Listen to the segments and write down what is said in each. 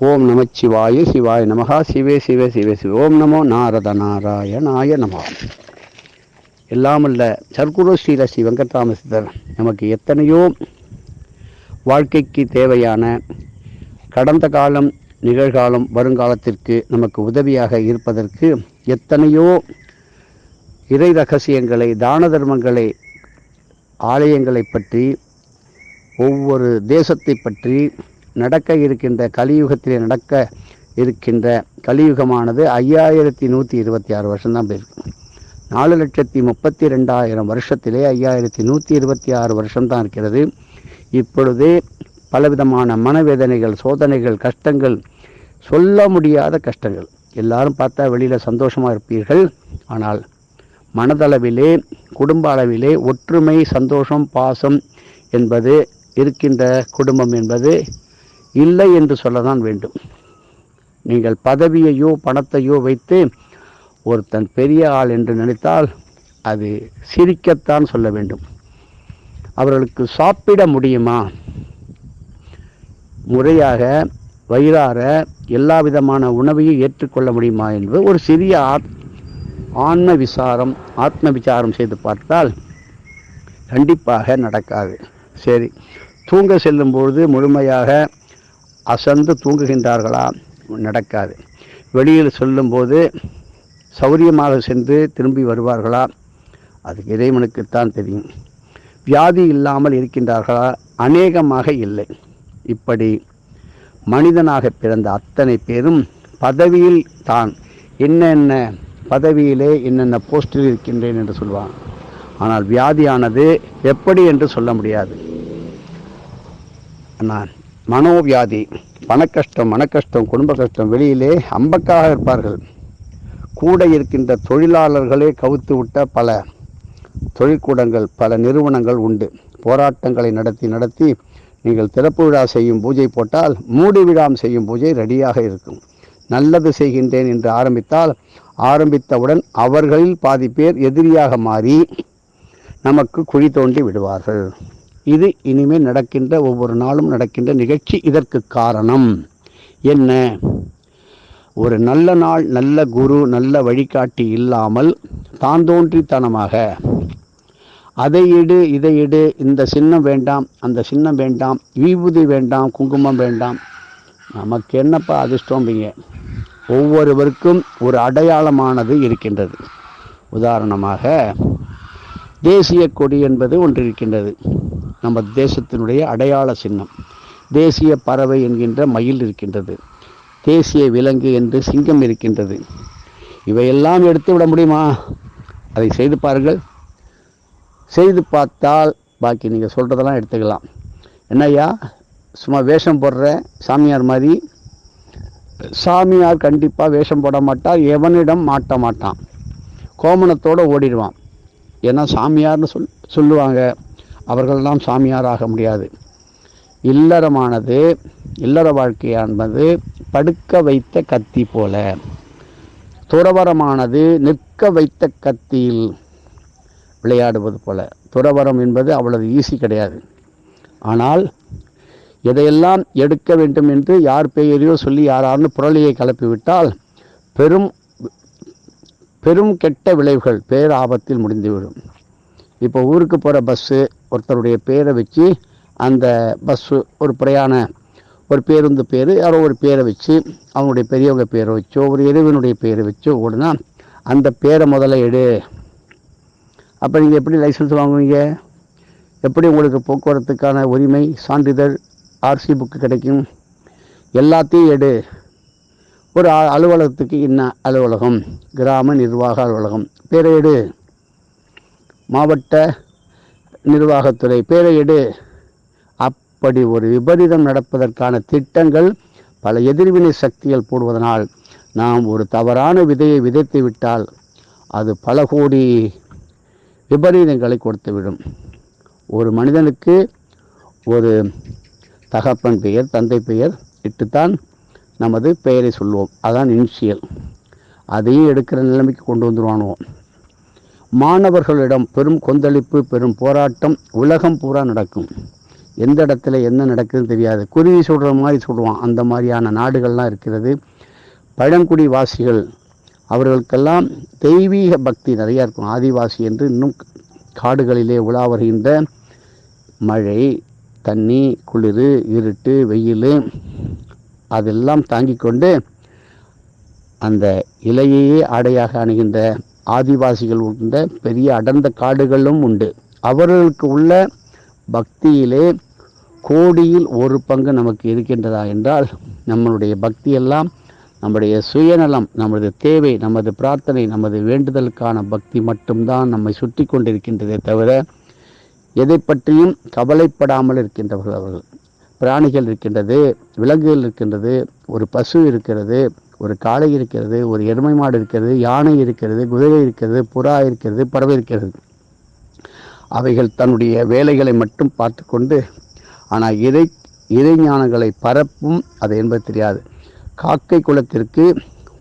ஓம் நமச்சிவாய சிவாய நமகா. சிவே சிவே சிவே சிவ. ஓம் நமோ நாரத நாராயணாய நம எல்லாமல்ல சர்க்குரு ஸ்ரீல ஸ்ரீ வெங்கட்ராமசித்தர் நமக்கு எத்தனையோ வாழ்க்கைக்கு தேவையான கடந்த காலம் நிகழ்காலம் வருங்காலத்திற்கு நமக்கு உதவியாக இருப்பதற்கு எத்தனையோ இறை ரகசியங்களை தான தர்மங்களை ஆலயங்களை பற்றி ஒவ்வொரு தேசத்தை பற்றி நடக்க இருக்கின்ற கலியுகத்திலே நடக்க இருக்கின்ற கலியுகமானது ஐயாயிரத்தி நூற்றி இருபத்தி ஆறு வருஷம்தான் போயிருக்கு. நாலு லட்சத்தி முப்பத்தி ரெண்டாயிரம் வருஷத்திலே ஐயாயிரத்தி நூற்றி இருபத்தி ஆறு வருஷம்தான் இருக்கிறது. இப்பொழுதே பலவிதமான மனவேதனைகள் சோதனைகள் கஷ்டங்கள் சொல்ல முடியாத கஷ்டங்கள். எல்லாரும் பார்த்தா வெளியில் சந்தோஷமாக இருப்பீர்கள். ஆனால் மனதளவிலே குடும்ப அளவிலே ஒற்றுமை சந்தோஷம் பாசம் என்பது இருக்கின்ற குடும்பம் என்பது இல்லை என்று சொல்லதான் வேண்டும். நீங்கள் பதவியையோ பணத்தையோ வைத்து ஒருத்தன் பெரிய ஆள் என்று நினைத்தால் அது சிரிக்கத்தான் சொல்ல வேண்டும். அவர்களுக்கு சாப்பிட முடியுமா? முறையாக வயிறார எல்லா விதமான உணவையும் ஏற்றுக்கொள்ள முடியுமா என்பது ஒரு சிறிய ஆத் ஆன்ம விசாரம் ஆத்ம விசாரம் செய்து பார்த்தால் கண்டிப்பாக நடக்காது. சரி தூங்க செல்லும்பொழுது முழுமையாக அசந்து தூங்குகின்றார்களா? நடக்காது. வெளியில் செல்லும்போது சௌரியமாக சென்று திரும்பி வருவார்களா? அதுக்கு இறைவனுக்குத்தான் தெரியும். வியாதி இல்லாமல் இருக்கின்றார்களா? அநேகமாக இல்லை. இப்படி மனிதனாக பிறந்த அத்தனை பேரும் பதவியில் தான். என்னென்ன பதவியிலே என்னென்ன போஸ்டில் இருக்கின்றேன் என்று சொல்வான். ஆனால் வியாதியானது எப்படி என்று சொல்ல முடியாது. நான் மனோவியாதி பணக்கஷ்டம் மனக்கஷ்டம் குடும்ப கஷ்டம் வெளியிலே அம்பக்காக இருப்பார்கள். கூட இருக்கின்ற தொழிலாளர்களே கவுத்து விட்ட பல தொழிற்கூடங்கள் பல நிறுவனங்கள் உண்டு. போராட்டங்களை நடத்தி நடத்தி நீங்கள் திறப்பு விழா செய்யும் பூஜை போட்டால் மூடி விழாம் செய்யும் பூஜை ரெடியாக இருக்கும். நல்லது செய்கின்றேன் என்று ஆரம்பித்தால் ஆரம்பித்தவுடன் அவர்களில் பாதி பேர் எதிரியாக மாறி நமக்கு குழி தோண்டி விடுவார்கள். இது இனிமேல் நடக்கின்ற ஒவ்வொரு நாளும் நடக்கின்ற நிகழ்ச்சி. இதற்கு காரணம் என்ன? ஒரு நல்ல நாள் நல்ல குரு நல்ல வழிகாட்டி இல்லாமல் தான் தோன்றித்தனமாக. அதை இடு இதை இடு இந்த சின்னம் வேண்டாம் அந்த சின்னம் வேண்டாம் விபூதி வேண்டாம் குங்குமம் வேண்டாம். நமக்கு என்னப்பா அதிர்ஷ்டம்பிங்க? ஒவ்வொருவருக்கும் ஒரு அடையாளமானது இருக்கின்றது. உதாரணமாக தேசிய கொடி என்பது ஒன்று இருக்கின்றது. நம்ம தேசத்தினுடைய அடையாள சின்னம். தேசிய பறவை என்கின்ற மயில் இருக்கின்றது. தேசிய விலங்கு என்று சிங்கம் இருக்கின்றது. இவையெல்லாம் எடுத்து விட முடியுமா? அதை செய்து பாருங்கள். செய்து பார்த்தால் பாக்கி நீங்கள் சொல்கிறதெல்லாம் எடுத்துக்கலாம். என்னையா சும்மா வேஷம் போடுற சாமியார் மாதிரி. சாமியார் கண்டிப்பாக வேஷம் போட மாட்டார் எவனிடம் மாட்ட மாட்டான். கோமணத்தோடு ஓடிடுவான். ஏன்னா சாமியார்னு சொல் சொல்லுவாங்க. அவர்கள்லாம் சாமியாராக முடியாது. இல்லறமானது இல்லற வாழ்க்கையானது படுக்க வைத்த கத்தி போல. துறவரமானது நிற்க வைத்த கத்தியில் விளையாடுவது போல. துறவரம் என்பது அவ்வளவு ஈஸி கிடையாது. ஆனால் எதையெல்லாம் எடுக்க வேண்டும் என்று யார் பெயரையோ சொல்லி யாராருன்னு புரளியை கிளப்பிவிட்டால் பெரும் பெரும் கெட்ட விளைவுகள் பேர் ஆபத்தில் முடிந்துவிடும். இப்போ ஊருக்கு போகிற பஸ்ஸு ஒருத்தருடைய பேரை வச்சு அந்த பஸ்ஸு ஒரு பிரயாண ஒரு பேருந்து பேர் யாரோ ஒரு பேரை வச்சு அவனுடைய பெரியவங்க பேரை வச்சோ ஒரு இறைவனுடைய பேரை வச்சோ ஓடுனா அந்த பேரை முதல்ல எடு. அப்போ நீங்கள் எப்படி லைசன்ஸ் வாங்குவீங்க? எப்படி உங்களுக்கு போக்குவரத்துக்கான உரிமை சான்றிதழ் ஆர்சி புக்கு கிடைக்கும்? எல்லாத்தையும் எடு. ஒரு அ- அலுவலகத்துக்கு என்ன அலுவலகம்? கிராம நிர்வாக அலுவலகம். பேரை எடு. மாவட்ட நிர்வாகத்துறை பேரையிடு. அப்படி ஒரு விபரீதம் நடப்பதற்கான திட்டங்கள் பல எதிர்வினை சக்திகள் போடுவதனால் நாம் ஒரு தவறான விதையை விதைத்து விட்டால் அது பல கோடி விபரீதங்களை கொடுத்துவிடும். ஒரு மனிதனுக்கு ஒரு தகப்பன் பெயர் தந்தை பெயர் இட்டுத்தான் நமது பெயரை சொல்லுவோம். அதான் இனிஷியல். அதையும் எடுக்கிற நிலைமைக்கு கொண்டு வந்துருவானுவோம் மாணவர்களிடம் பெரும் கொந்தளிப்பு பெரும் போராட்டம் உலகம் பூரா நடக்கும். எந்த இடத்துல என்ன நடக்குதுன்னு தெரியாது. குருவி சொல்கிற மாதிரி சொல்லுவான். அந்த மாதிரியான நாடுகள்லாம் இருக்கிறது. பழங்குடி வாசிகள் அவர்களுக்கெல்லாம் தெய்வீக பக்தி நிறையா இருக்கும். ஆதிவாசி என்று இன்னும் காடுகளிலே உலா வருகின்ற மழை தண்ணி குளிர் இருட்டு வெயில் அதெல்லாம் தாங்கிக் கொண்டு அந்த இலையையே ஆடையாக அணுகின்ற ஆதிவாசிகள் உண்ட பெரிய அடர்ந்த காடுகளும் உண்டு. அவர்களுக்கு உள்ள பக்தியிலே கோடியில் ஒரு பங்கு நமக்கு இருக்கின்றதா என்றால் நம்மளுடைய பக்தியெல்லாம் நம்முடைய சுயநலம் நமது தேவை நமது பிரார்த்தனை நமது வேண்டுதலுக்கான பக்தி மட்டும்தான் நம்மை சுற்றி கொண்டிருக்கின்றதே தவிர எதை பற்றியும் கவலைப்படாமல் இருக்கின்றவர்கள் அவர்கள். பிராணிகள் இருக்கின்றது விலங்குகள் இருக்கின்றது ஒரு பசு இருக்கிறது ஒரு காளை இருக்கிறது ஒரு எருமை மாடு இருக்கிறது யானை இருக்கிறது குதிரை இருக்கிறது புறா இருக்கிறது பறவை இருக்கிறது. அவைகள் தன்னுடைய வேலைகளை மட்டும் பார்த்து கொண்டு ஆனால் இறை இறைஞானங்களை பரப்பும் அது என்பது தெரியாது. காக்கை குலத்திற்கு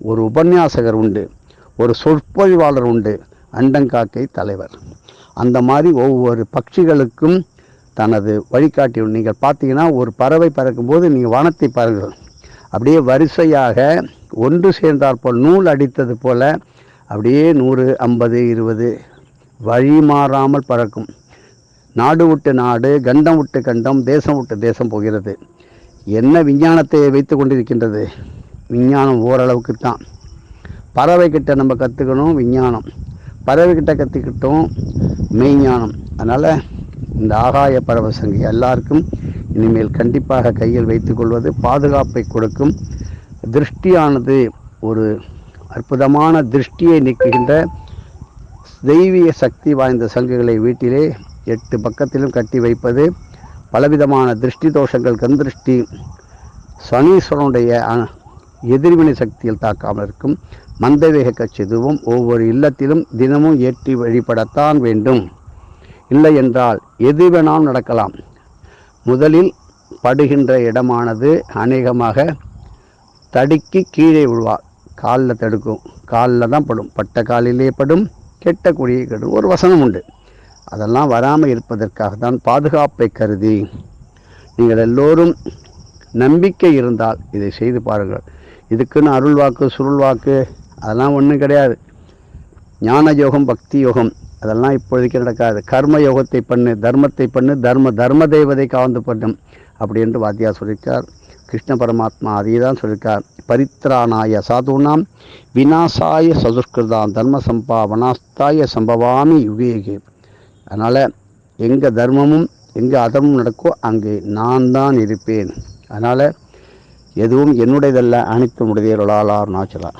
ஒரு உபன்யாசகர் உண்டு ஒரு சொற்பொழிவாளர் உண்டு அண்டங்காக்கை தலைவர். அந்த மாதிரி ஒவ்வொரு பட்சிகளுக்கும் தனது வழிகாட்டி நீங்கள் பார்த்தீங்கன்னா ஒரு பறவை பறக்கும்போது நீங்கள் வானத்தை பாருங்கள். அப்படியே வரிசையாக ஒன்று சேர்ந்தாற்போல் நூல் அடித்தது போல் அப்படியே நூறு ஐம்பது இருபது வழி மாறாமல் பறக்கும். நாடு விட்டு நாடு கண்டம் விட்டு கண்டம் தேசம் விட்டு தேசம் போகிறது. என்ன விஞ்ஞானத்தை வைத்து கொண்டிருக்கின்றது? விஞ்ஞானம் ஓரளவுக்கு தான். பறவை கிட்ட நம்ம கற்றுக்கணும் விஞ்ஞானம். பறவை கற்றுக்கிட்டோம் மெய்ஞானம். அதனால் இந்த ஆகாய பறவை சங்கி எல்லாருக்கும் இனிமேல் கண்டிப்பாக கையில் வைத்துக்கொள்வது பாதுகாப்பை கொடுக்கும் திருஷ்டியானது. ஒரு அற்புதமான திருஷ்டியை நீக்குகின்ற தெய்வீக சக்தி வாய்ந்த சங்குகளை வீட்டிலே எட்டு பக்கத்திலும் கட்டி வைப்பது பலவிதமான திருஷ்டி தோஷங்கள் கந்திருஷ்டி சனீஸ்வரனுடைய எதிர்வினை சக்தியில் தாக்காமல் இருக்கும். மந்தவேக கச்சிதுவும் ஒவ்வொரு இல்லத்திலும் தினமும் ஏற்றி வழிபடத்தான் வேண்டும். இல்லை என்றால் எது வேணாலும் நடக்கலாம். முதலில் படுகின்ற இடமானது அநேகமாக தடுக்கி கீழே விழுவார் காலில் தடுக்கும். காலில் தான் படும். பட்ட காலிலே படும். கெட்ட குடியை கெடும். ஒரு வசனம் உண்டு. அதெல்லாம் வராமல் இருப்பதற்காக தான் பாதுகாப்பை கருதி நீங்கள் எல்லோரும் நம்பிக்கை இருந்தால் இதை செய்து பாருங்கள். இதுக்குன்னு அருள் வாக்கு சுருள் வாக்கு அதெல்லாம் ஒன்றும் கிடையாது. ஞான யோகம் பக்தி யோகம் அதெல்லாம் இப்பொழுதுக்கு நடக்காது. கர்ம யோகத்தை பண்ணு தர்மத்தை பண்ணு தர்ம தர்ம தெய்வதை காவந்து பண்ணும். அப்படி என்று வாத்தியார் சொல்லியிருக்கார் கிருஷ்ண பரமாத்மா அதையே தான் சொல்லியிருக்கார் பரித்ராணாய சாதுனாம் வினாசாய சதுஷ்கிருதாம் தர்ம சம்பா வனாஸ்தாய சம்பவாமி யுகேகே. அதனால் எங்கே தர்மமும் எங்கே அதர்மம் நடக்கோ அங்கே நான் தான் இருப்பேன். அதனால் எதுவும் என்னுடையதல்ல அனைத்து உடையவர்களால் நாச்சலா